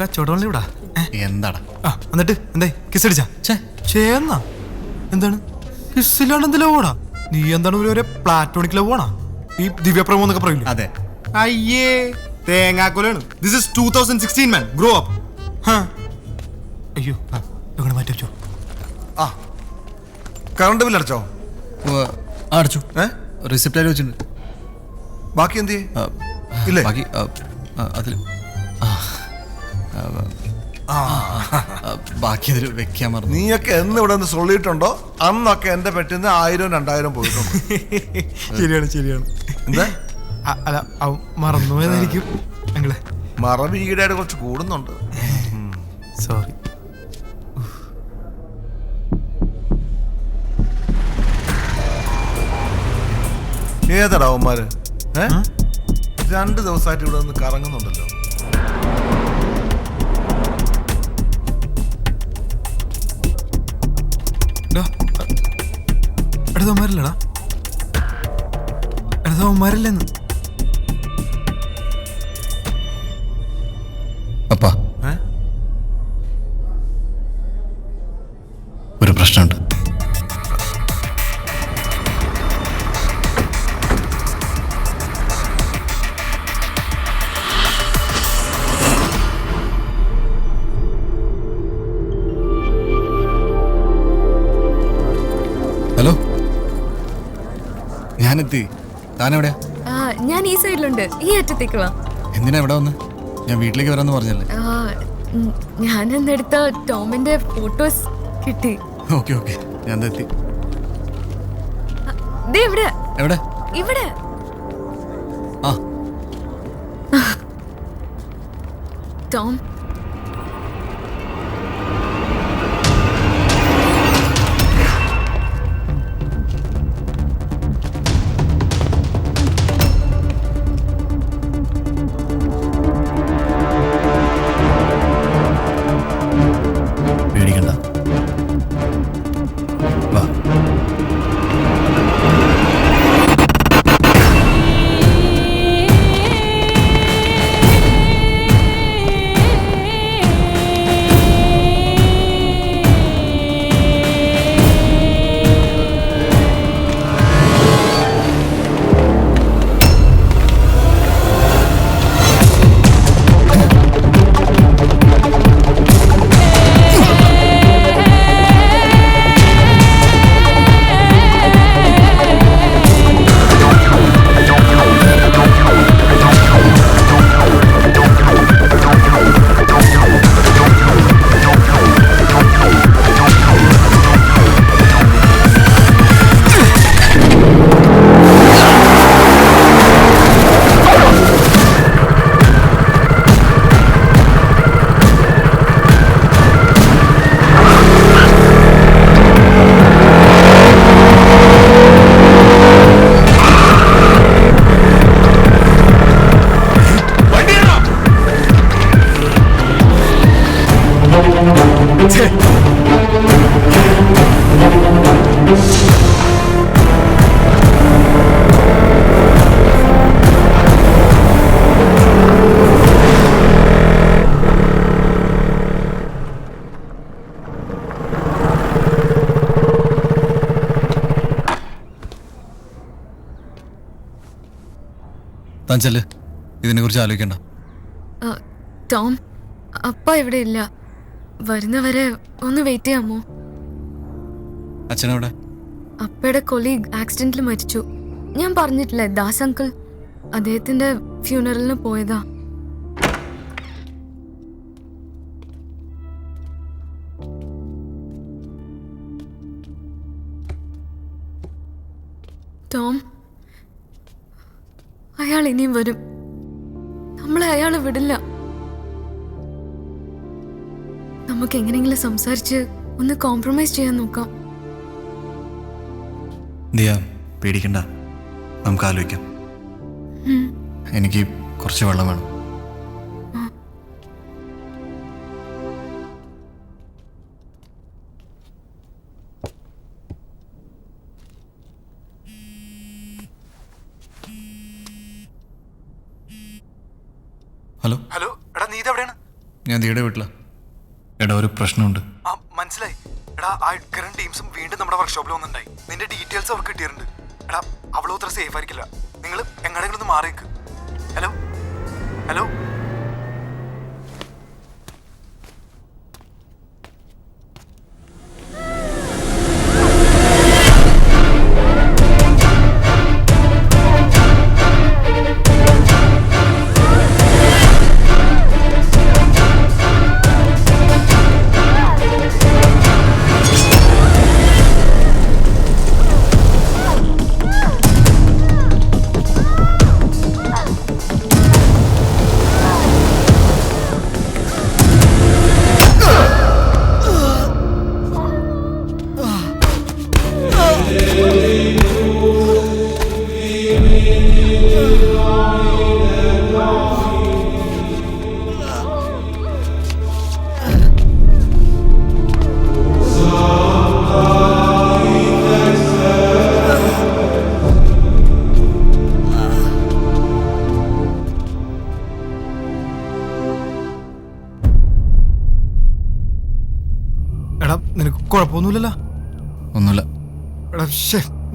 നല്ല കച്ചവടമല്ലേ ഇവിടെ? എന്താടാ? ആ എന്നിട്ട് എന്തേ കിസ് അടിച്ചാ? ഛേ ചേന്നാ എന്താണ്? കിസ്സില്ലാണ്ട് എന്തിലാ പോടാ നീ എന്താണ് ഒരു ഒരേ പ്ലാറ്റോണിക് ഈ ദിവ്യപ്രമോ എന്നൊക്കെ പറയില്ലേ? അതെ. അയ്യേ തേങ്ങാക്കൊലാണ് this is two thousand sixteen man grow up അയ്യോ ഇവിടെ മാറ്റി വെച്ചോ. ആ. കറണ്ട് ബിൽ അടച്ചോ? ആ, അടച്ചു. ഏ? റിസിപ്റ്റ് വെച്ചിട്ടുണ്ട്. ബാക്കി എന്ത്? ഇല്ലേ? ബാക്കി അതിൽ ആ, ബാക്കി അതിൽ വെക്കാൻ മറന്നു. നീയൊക്കെ എന്ന് ഇവിടെ നിന്ന് സൊള്ളിയിട്ടുണ്ടോ? അന്നൊക്കെ എന്റെ പെട്ടിന്ന് ആയിരം രണ്ടായിരം പോയിട്ടുണ്ട്. ശരിയാണ് ശരിയാണ്. എന്താ? അല്ല അവൻ മറന്നുപോയതായിരിക്കും അങ്ങളെ മറവി ഈടായിട്ട് കുറച്ച് കൂടുന്നുണ്ട്. സോറി ഏതടാവന്മാര് ഏ? രണ്ട് ദിവസമായിട്ട് ഇവിടെ നിന്ന് കറങ്ങുന്നുണ്ടല്ലോ. എടുത്തവന്മാരില്ലടാ എടുത്തവന്മാരില്ലെന്ന് താനെവിടെയാ? ആ ഞാൻ ഈ സൈഡിലുണ്ട്. ഈ അറ്റത്തേക്ക് വാ. എന്തിനാ ഇവിടെ വന്ന്? ഞാൻ വീട്ടിലേക്ക് വരാമെന്ന് പറഞ്ഞല്ലേ? ആ, ഉം, ഞാൻ എന്നെടുത്ത ടോമിന്റെ ഫോട്ടോസ് കിട്ടി. Okay okay. ഞാൻ ദേ എത്തി ദേ ഇവിടെ. എവിടെ? ഇവിടെ. ആ. ടോം താൻ ചെല്ല് ഇതിനെക്കുറിച്ച് ആലോചിക്കണ്ട. ടോം അപ്പ ഇവിടെ ഇല്ല. വരുന്നവരെ ഒന്ന് വെയിറ്റ് ചെയ്യാമോ അച്ഛനവിടെ? അപ്പയുടെ കൊലീഗ് ആക്സിഡന്റിൽ മരിച്ചു. ഞാൻ പറഞ്ഞിട്ടില്ലേ ദാസ് അങ്കിൾ അദ്ദേഹത്തിന്റെ ഫ്യൂണറലിന് പോയതാ. ടോം അയാൾ ഇനിയും വരും. നമ്മളെ അയാൾ വിടില്ല. നമുക്ക് എങ്ങനെയെങ്കിലും സംസാരിച്ച് ഒന്ന് കോംപ്രമൈസ് ചെയ്യാൻ നോക്കാം. ദിയ പേടിക്കണ്ട. നമുക്ക് ആലോചിക്കാം. എനിക്ക് കുറച്ച് വെള്ളം വേണം. പ്രശ്നമുണ്ട്. മനസ്സിലായി. എടാ ആ എഡ്ഗറും ടീംസും വീണ്ടും നമ്മുടെ വർക്ക്ഷോപ്പിൽ വന്നിട്ടുണ്ടായി. നിന്റെ ഡീറ്റെയിൽസ് അവർക്ക് കിട്ടിയിട്ടുണ്ട്. എടാ അവളും അത്ര സേഫ് ആയിരിക്കില്ല. നിങ്ങൾ എങ്ങടെങ്കിലും ഒന്ന് മാറിയേക്ക്. ഹലോ ഹലോ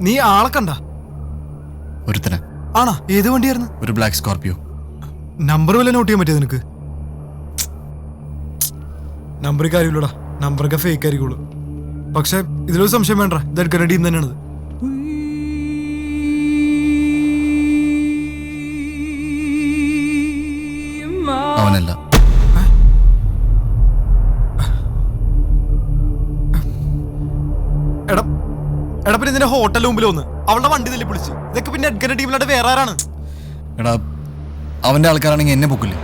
നീ ആളെ കണ്ട? ഒരുത്തനെ. ആണാ? ഏത് വണ്ടിയായിരുന്നു? ഒരു ബ്ലാക്ക് സ്കോർപിയോ നമ്പർ വല്ല നോട്ട് ചെയ്യാൻ പറ്റിയത് നിനക്ക്? നമ്പർ കാര്യമില്ലടാ നമ്പറൊക്കെ ഫേക്ക് ആയിരിക്കുള്ളൂ. പക്ഷെ ഇതിലൊരു സംശയം വേണ്ട. ഇത് എടുക്കുന്ന ടീം തന്നെയാണത്. അവനല്ല. ഹോട്ടലിന് മുമ്പിൽ വന്ന് അവളുടെ വണ്ടി തല്ലി പിടിച്ച് ഇതൊക്കെ പിന്നെ എഡ്ഗറിന്റെ ടീമിലായിട്ട് വേറെ ആരാണ്? എടാ അവന്റെ ആൾക്കാരാണെങ്കിൽ എന്നെ പൊക്കില്ലേ?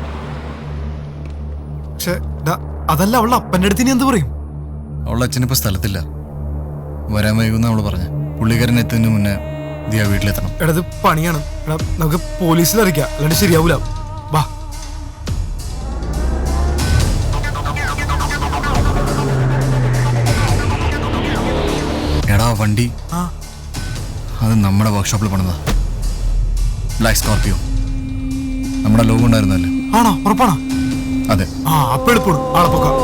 പക്ഷെ ഡാ, അതല്ല അവളുടെ അപ്പന്റെ അടുത്ത് ഇനി എന്ത് പറയും? അവളുടെ അച്ഛനിപ്പോൾ സ്ഥലത്തില്ല. വരാൻ വൈകുന്ന അവൾ പറഞ്ഞു. പുള്ളിക്കാരൻ എത്തുന്നതിന് മുന്നേ ദിയ വീട്ടിലെത്തണം. എടാ ഇത് പണിയാണ്. എടാ നമുക്ക് പോലീസിൽ അറിയിക്കാം അല്ലാണ്ട് ശരിയാവൂല. വാ. എടാ ആ വണ്ടി. ആ. അത് നമ്മുടെ വർക്ക്ഷോപ്പിൽ പണിതാ. ബ്ലാക്ക് സ്കോർപ്പിയോ നമ്മുടെ ലോഗോ ഉണ്ടായിരുന്നല്ലേ ആണോ? ഉറപ്പാണോ? അതെ. ആ അപ്പൊ എളുപ്പമാണ് ആളെ പൊക്കാം.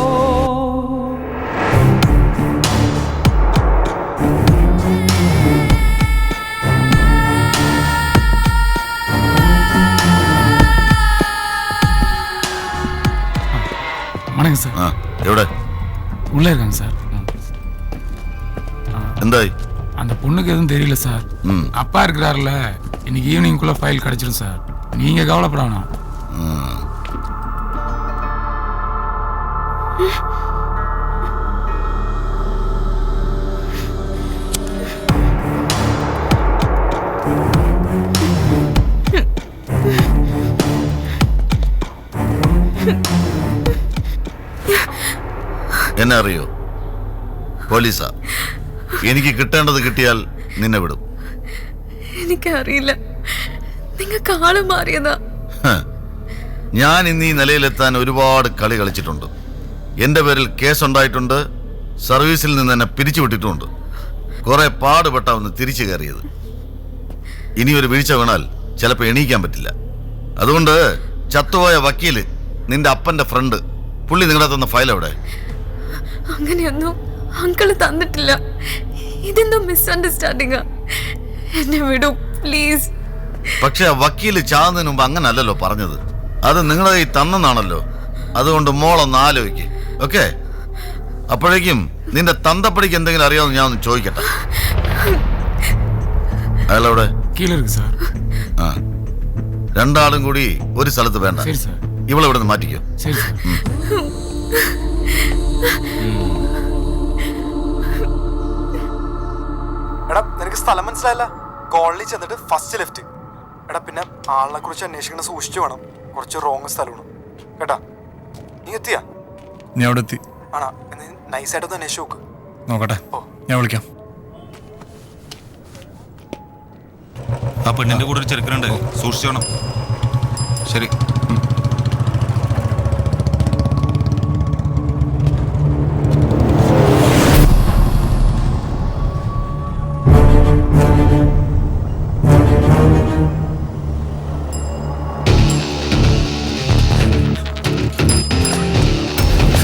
வணக்கம் அந்த பொண்ணுக்கு எதுவும் தெரியல சார். அப்பா இருக்கிறாருல இன்னைக்கு ஈவினிங்குள்ள ஃபைல் கிடைச்சிடும் சார். நீங்க கவலைப்படணும். என்ன அறியோ? போலீஸா? എനിക്ക് കിട്ടേണ്ടത് കിട്ടിയാൽ നിന്നെ വിടും. എനിക്കറിയില്ല. നിങ്ങൾക്ക് ആൾ മാറിയതാ ഞാൻ ഇന്ന് ഈ നിലയിലെത്താൻ ഒരുപാട് കളി കളിച്ചിട്ടുണ്ട്. എന്റെ പേരിൽ കേസ് ഉണ്ടായിട്ടുണ്ട് സർവീസിൽ നിന്ന് എന്നെ പിരിച്ചുവിട്ടിട്ടുമുണ്ട്. കുറെ പാടുപെട്ട ഒന്ന് തിരിച്ചു കയറിയത്. ഇനി ഒരു വീഴ്ച വീണാൽ ചിലപ്പോൾ എണീക്കാൻ പറ്റില്ല. അതുകൊണ്ട് ചത്തുപോയ വക്കീൽ നിന്റെ അപ്പന്റെ ഫ്രണ്ട്. പുള്ളി നിങ്ങളുടെ തന്ന ഫയൽ എവിടെ? അങ്ങനെയൊന്നും അങ്കിള് തന്നിട്ടില്ല ഇതെന്തോ മിസ്അണ്ടർസ്റ്റാൻഡിങ്ങാ എന്നെ വിടൂ പ്ലീസ് പക്ഷെ ആ വക്കീല് ചാകുന്നതിന് മുമ്പ് അങ്ങനല്ലല്ലോ പറഞ്ഞത് അത് നിങ്ങളെ ഈ തന്നെന്നാണല്ലോ അതുകൊണ്ട് മോളൊന്ന് ആലോചിക്ക് ഓക്കെ അപ്പോഴേക്കും നിന്റെ തന്തപ്പടിക്ക് എന്തെങ്കിലും അറിയാമെന്ന് ഞാൻ ഒന്ന് ചോദിക്കട്ടെ അയാളവിടെ கீழே இருக்கு சார் ആ രണ്ടാളും കൂടി ഒരു സ്ഥലത്ത് വേണ്ട சரி சார் ഇവളെ ഇവിടെ നിന്ന് മാറ്റിക്കോ சரி சார் എടാ നിനക്ക് സ്ഥലം മനസ്സിലായില്ല. കോളേജിൽ ചെന്നിട്ട് ഫസ്റ്റ് ലെഫ്റ്റ് എടാ പിന്നെ ആളിനെ കുറിച്ച് അന്വേഷിക്കണം സൂക്ഷിച്ചു വേണം. കുറച്ച് റോങ് സ്ഥലമാണ്. കേട്ടാ? നീ എത്തിയാ? ഞാൻ അവിടെ എത്തി. ആണാ നൈസായിട്ടൊന്ന് അന്വേഷിച്ച് നോക്ക്. നോക്കട്ടെ. ഓ. ഞാൻ വിളിക്കാം. ആ പെണ്ണിന്റെ കൂടെ ഒരു ചെറുക്കനുണ്ട്. സൂക്ഷിച്ചോണം ശരി.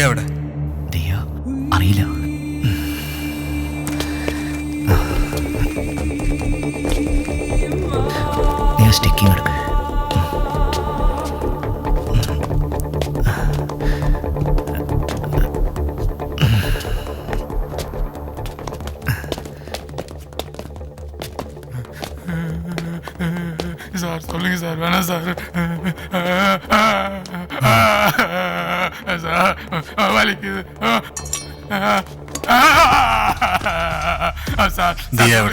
ദിയ എവിടെ? ദിയ? അറിയില്ല. ദിയ സ്റ്റിക്കിങ് എടുക്ക. சார் சொல்லுங்க சார் வேணாம் சார் சார் வலிக்குது சார்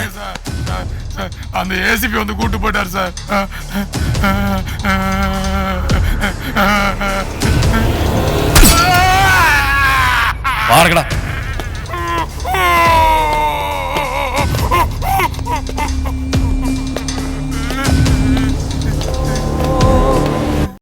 சார் சார் அந்த ஏசிபி வந்து கூட்டு போயிட்டார் சார் பாருங்கடா